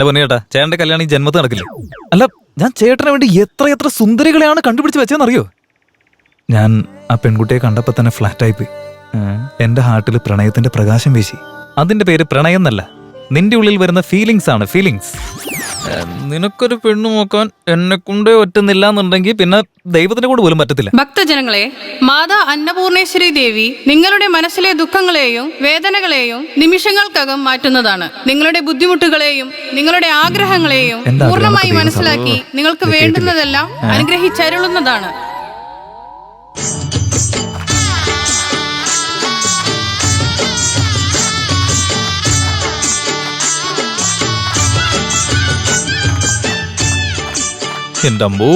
എന്റെ പറഞ്ഞു ചേട്ടാ ചേട്ടന്റെ കല്യാണം ഈ ജന്മത്ത് നടക്കില്ല? അല്ല ഞാൻ ചേട്ടന് വേണ്ടി എത്ര എത്ര സുന്ദരികളെയാണ് കണ്ടുപിടിച്ച് വെച്ചതെന്നറിയോ ഞാൻ ആ പെൺകുട്ടിയെ കണ്ടപ്പോ തന്നെ ഫ്ലാറ്റായി പോയി. എന്റെ ഹാർട്ടിൽ പ്രണയത്തിന്റെ പ്രകാശം വീശി. അതിന്റെ പേര് പ്രണയം എന്നല്ല നിന്റെ ഉള്ളിൽ വരുന്ന ഫീലിങ്സ് ആണ് ഫീലിങ്സ് നിനക്കൊരു പെണ്ണു നോക്കാൻ എന്നെ കൊണ്ടേ പറ്റുന്നില്ല എന്നുണ്ടെങ്കിൽ പിന്നെ ദൈവത്തിന്റെ കൂടെ പോലും പറ്റത്തില്ല. ഭക്തജനങ്ങളെ മാതാ അന്നപൂർണേശ്വരി ദേവി നിങ്ങളുടെ മനസ്സിലെ ദുഃഖങ്ങളെയും വേദനകളെയും നിമിഷങ്ങൾക്കകം മാറ്റുന്നതാണ്. നിങ്ങളുടെ ബുദ്ധിമുട്ടുകളെയും നിങ്ങളുടെ ആഗ്രഹങ്ങളെയും പൂർണമായി മനസ്സിലാക്കി നിങ്ങൾക്ക് വേണ്ടുന്നതെല്ലാം അനുഗ്രഹിച്ചരുളുന്നതാണ് വേണ്ടുന്നതെല്ലാം അനുഗ്രഹിച്ചരുളുന്നതാണ്. എന്റെ അമ്പോ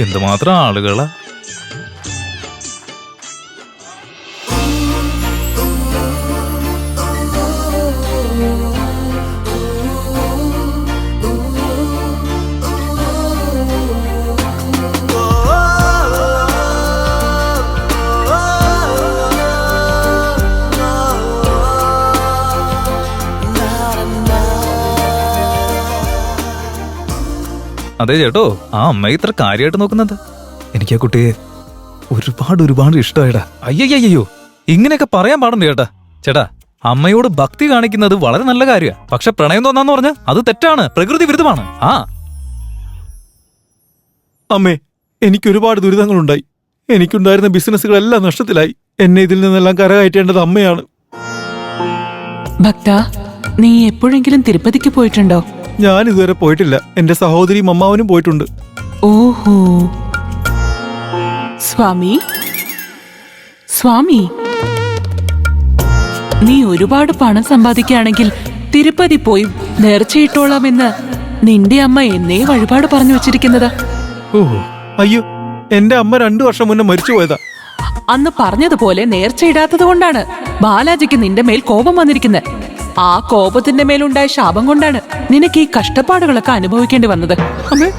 എന്തുമാത്രം ആളുകളാ? അതെ ചേട്ടോ ആ അമ്മ ഇത്ര കാര്യമായിട്ട് നോക്കുന്നത്. എനിക്ക് ആ കുട്ടിയെ ഒരുപാട് ഒരുപാട് ഇഷ്ടമായിടാ. അയ്യയ്യോ ഇങ്ങനെയൊക്കെ പറയാൻ പാടുണ്ട് ചേട്ടാ. ചേട്ടാ അമ്മയോട് ഭക്തി കാണിക്കുന്നത് വളരെ നല്ല കാര്യമാണ് പക്ഷെ പ്രണയം തോന്നാന്ന് പറഞ്ഞ അത് തെറ്റാണ് പ്രകൃതി വിരുദ്ധമാണ്. ആ. അമ്മേ എനിക്ക് ഒരുപാട് ദുരിതങ്ങളുണ്ടായി. എനിക്കുണ്ടായിരുന്ന ബിസിനസ്സുകളെല്ലാം നഷ്ടത്തിലായി. എന്നെ ഇതിൽ നിന്നെല്ലാം കരകയറ്റേണ്ടത് അമ്മയാണ്. ഭക്ത നീ എപ്പോഴെങ്കിലും തിരുപ്പതിക്ക് പോയിട്ടുണ്ടോ? ഞാൻ ഇതുവരെ പോയിട്ടില്ല. എന്റെ സഹോദരി അമ്മാവനും പോയിട്ടുണ്ട്. ഓഹോ. സ്വാമി? സ്വാമി? നീ ഒരുപാട് പണം സമ്പാദിക്കുകയാണെങ്കിൽ തിരുപ്പതി പോയി നേർച്ചയിട്ടോളാമെന്ന് നിന്റെ അമ്മ എന്നേ വഴിപാട് പറഞ്ഞു വെച്ചിരിക്കുന്നത്. ഓഹോ. അയ്യോ എന്റെ അമ്മ രണ്ടു വർഷം മുന്നേ മരിച്ചു പോയതാ അന്ന് പറഞ്ഞതുപോലെ നേർച്ചയിടാത്തത് കൊണ്ടാണ് ബാലാജിക്ക് നിന്റെ മേൽ കോപം വന്നിരിക്കുന്നത്. ആ കോപത്തിന്റെ മേലുണ്ടായ ശാപം കൊണ്ടാണ് നിനക്ക് ഈ കഷ്ടപ്പാടുകളൊക്കെ അനുഭവിക്കേണ്ടി വന്നത്. അമ്മേ.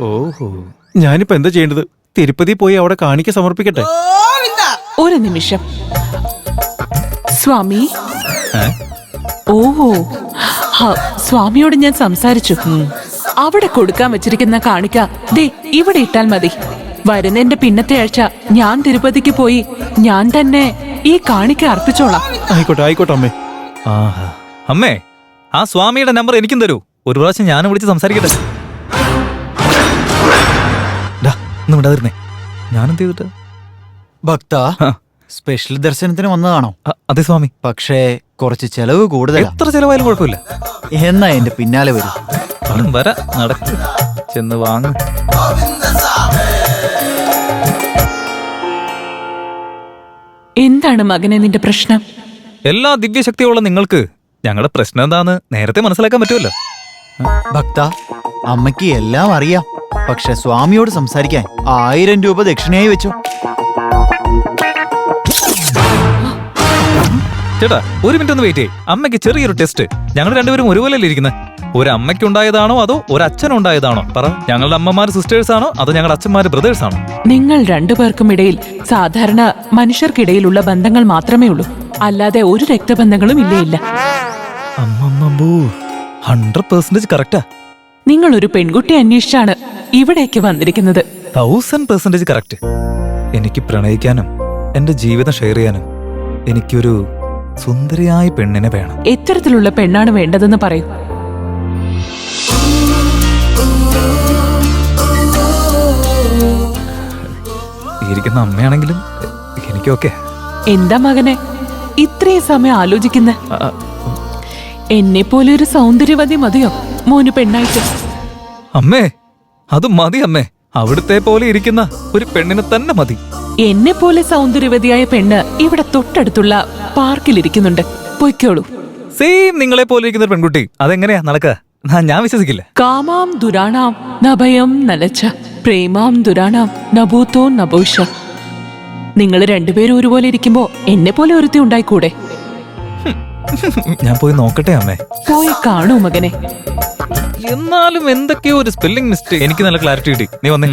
ഓഹോ. ഞാനിപ്പോ എന്താ ചെയ്യേണ്ടത്? തിരുപ്പതി പോയി അവിടെ കാണിക്ക സമർപ്പിക്കട്ടെ? ഒരു നിമിഷം. സ്വാമി? ഓഹോ. സ്വാമിയോട് ഞാൻ സംസാരിച്ചു. അവിടെ കൊടുക്കാൻ വെച്ചിരിക്കുന്ന കാണിക്ക ദേ ഇവിടെ ഇട്ടാൽ മതി. വരുന്നതിന്റെ പിന്നത്തെ ആഴ്ച ഞാൻ തിരുപ്പതിക്ക് പോയി ഞാൻ തന്നെ ഈ കാണിക്ക അർപ്പിച്ചോളാം. ആയിക്കോട്ടെ ആയിക്കോട്ടെ അമ്മേ. ആഹാ. അമ്മേ ആ സ്വാമിയുടെ നമ്പർ എനിക്കും തരൂ. ഒരു പ്രാവശ്യം ഞാനും വിളിച്ച് സംസാരിക്കട്ടെ. വിടാതിരുന്നേ ഞാനെന്ത് ചെയ്തിട്ട്? ഭക്ത. സ്പെഷ്യൽ ദർശനത്തിന് വന്നതാണോ? അതെ സ്വാമി. പക്ഷേ കുറച്ച് ചെലവ് കൂടുതൽ എത്ര ചെലവായാലും കുഴപ്പമില്ല. എന്നാ എന്റെ പിന്നാലെ വരും. വര. നടക്ക്. ചെന്ന് വാങ്ങ. എന്താണ് മകനെ നിന്റെ പ്രശ്നം? എല്ലാ ദിവ്യശക്തിയുള്ള നിങ്ങൾക്ക് ഞങ്ങളുടെ പ്രശ്നം എന്താന്ന് നേരത്തെ മനസ്സിലാക്കാൻ പറ്റുമല്ലോ. ഭക്ത അമ്മയ്ക്ക് എല്ലാം അറിയാം. പക്ഷെ സ്വാമിയോട് സംസാരിക്കാൻ ആയിരം രൂപ ദക്ഷിണയായി വെച്ചു. ചേട്ടാ ഒരു മിനിറ്റ് ഒന്ന് വെയിറ്റ് ചെയ്യ്. അമ്മയ്ക്ക് ചെറിയൊരു ടെസ്റ്റ് ഞങ്ങൾ രണ്ടുപേരും ഒരുപോലെയല്ലേ ഇരിക്കുന്നത് ഒരു അമ്മയ്ക്ക് ഉണ്ടായതാണോ അതോ ഒരു അച്ഛനുണ്ടായതാണോ പറ. ഞങ്ങളുടെ അമ്മമാർ സിസ്റ്റേഴ്സ് ആണോ? അതോ ഞങ്ങളുടെ അച്ഛന്മാര് ബ്രദേഴ്സ് ആണോ? നിങ്ങൾ രണ്ടുപേർക്കും ഇടയിൽ സാധാരണ മനുഷ്യർക്കിടയിലുള്ള ബന്ധങ്ങൾ മാത്രമേ ഉള്ളൂ. അല്ലാതെ ഒരു രക്തബന്ധങ്ങളും ഇല്ലേ ഇല്ല അമ്മമ്മോ ഹൺഡ്രഡ് പെർസെന്റേജ് കറക്റ്റാ നിങ്ങൾ ഒരു പെൺകുട്ടി അന്വേഷിച്ചാണ് ഇവിടേക്ക് വന്നിരിക്കുന്നത്. തൗസൻഡ് പെർസെന്റേജ് കറക്റ്റ് എനിക്ക് പ്രണയിക്കാനും എന്റെ ജീവിതം ഷെയർ ചെയ്യാനും എനിക്കൊരു സുന്ദരിയായ പെണ്ണിനെ വേണം. എത്തരത്തിലുള്ള പെണ്ണാണ് വേണ്ടതെന്ന് പറയൂ. ഇരിക്കുന്ന അമ്മയാണെങ്കിലും എനിക്കൊക്കെ എന്താ മകനെ? ഇത്രയും സമയം ആലോചിക്കുന്ന? എന്നെ പോലെ ഒരു സൗന്ദര്യവതി മതിയോ മോന് പെണ്ണായിട്ട്? അമ്മേ അത് മതി അമ്മേ. അവിടുത്തെ പോലെ ഇരിക്കുന്ന ഒരു പെണ്ണിനെ തന്നെ മതി. എന്നെ പോലെ സൗന്ദര്യവതിയായ പെണ്ണ് ഇവിടെ തൊട്ടടുത്തുള്ള പാർക്കിൽ ഇരിക്കുന്നുണ്ട് പൊയ്ക്കോളൂ. സെയിം നിങ്ങളെ പോലെ ഇരിക്കുന്ന ഒരു പെൺകുട്ടി. അതെങ്ങനെയാ നടക്കുക? ഞാൻ വിശ്വസിക്കില്ല. കാമാം ദുരാണാം നഭയം നലച്ച പ്രേമാം ദുരാണാം. നഭൂത്തോ നബോഷ. നിങ്ങൾ രണ്ടുപേരും ഒരുപോലെ ഇരിക്കുമ്പോ എന്നെ പോലെ ഒരുത്തി ഉണ്ടായിക്കൂടെ? ഞാൻ പോയി നോക്കട്ടെ അമ്മേ. പോയി കാണൂ മകനെ. എന്നാലും എന്തൊക്കെയോ ഒരു സ്പെല്ലിംഗ് മിസ്റ്റേക്ക് എനിക്ക് നല്ല ക്ലാരിറ്റി കിട്ടി. നീ വന്നേ.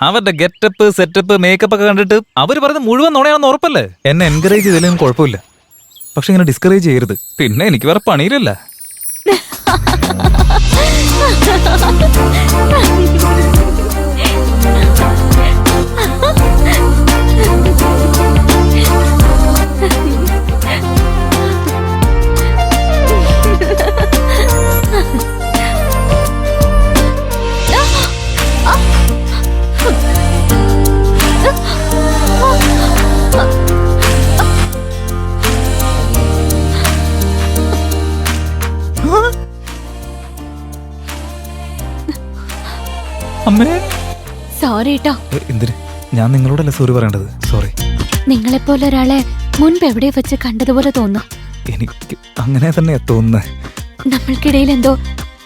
അവരുടെ ഗെറ്റപ്പ് സെറ്റപ്പ് മേക്കപ്പ് ഒക്കെ കണ്ടിട്ട് അവർ പറയുന്നത് മുഴുവൻ നുണയാണെന്ന് ഉറപ്പല്ലേ? എന്നെ എൻകറേജ് ചെയ്തില്ലെങ്കിൽ കുഴപ്പമില്ല. പക്ഷെ ഇങ്ങനെ ഡിസ്കറേജ് ചെയ്യരുത്. പിന്നെ എനിക്ക് വേറെ പണിയില്ലല്ല. അമ്മേ. സോറി കേട്ടോ എന്തിന്? ഞാൻ നിങ്ങളോടല്ല സോറി പറയേണ്ടത്? സോറി നിങ്ങളെപ്പോലെ ഒരാളെ മുൻപ് എവിടെ വെച്ച് കണ്ടതുപോലെ തോന്നുന്നു എനിക്ക് അങ്ങനെ തന്നെ തോന്നുന്നത് നമ്മൾക്കിടയിൽ എന്തോ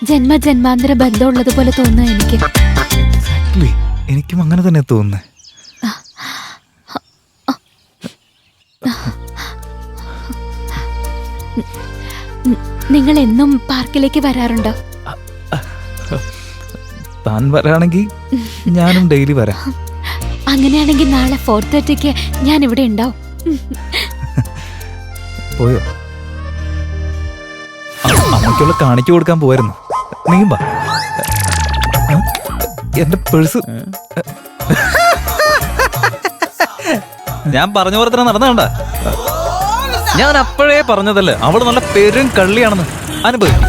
ജന്മ ജന്മാന്തര ബന്ധമുള്ളതുപോലെ തോന്നുന്നു എനിക്ക്. എക്സാക്ട്ലി എനിക്കും അങ്ങനെ തന്നെ തോന്നുന്നത് നിങ്ങൾ എന്നും പാർക്കിലേക്ക് വരാറുണ്ടോ? താൻ വരാണെങ്കിൽ ഞാനും ഡെയിലി വരാം. അങ്ങനെയാണെങ്കിൽ നാളെ ഫോർ തേർട്ടിക്ക് ഞാൻ ഇവിടെ ഉണ്ടാവും. പോയോ? അമ്മയ്ക്കുള്ള കാണിച്ചു കൊടുക്കാൻ പോവായിരുന്നു. നീ വാ. ഏ? എന്റെ പേഴ്സ് ഞാൻ പറഞ്ഞ പോലെ തന്നെ നടന്നണ്ട ഞാൻ അപ്പോഴേ പറഞ്ഞതല്ലേ അവൾ നല്ല പെരും കള്ളിയാണെന്ന് അനുഭവിക്കും.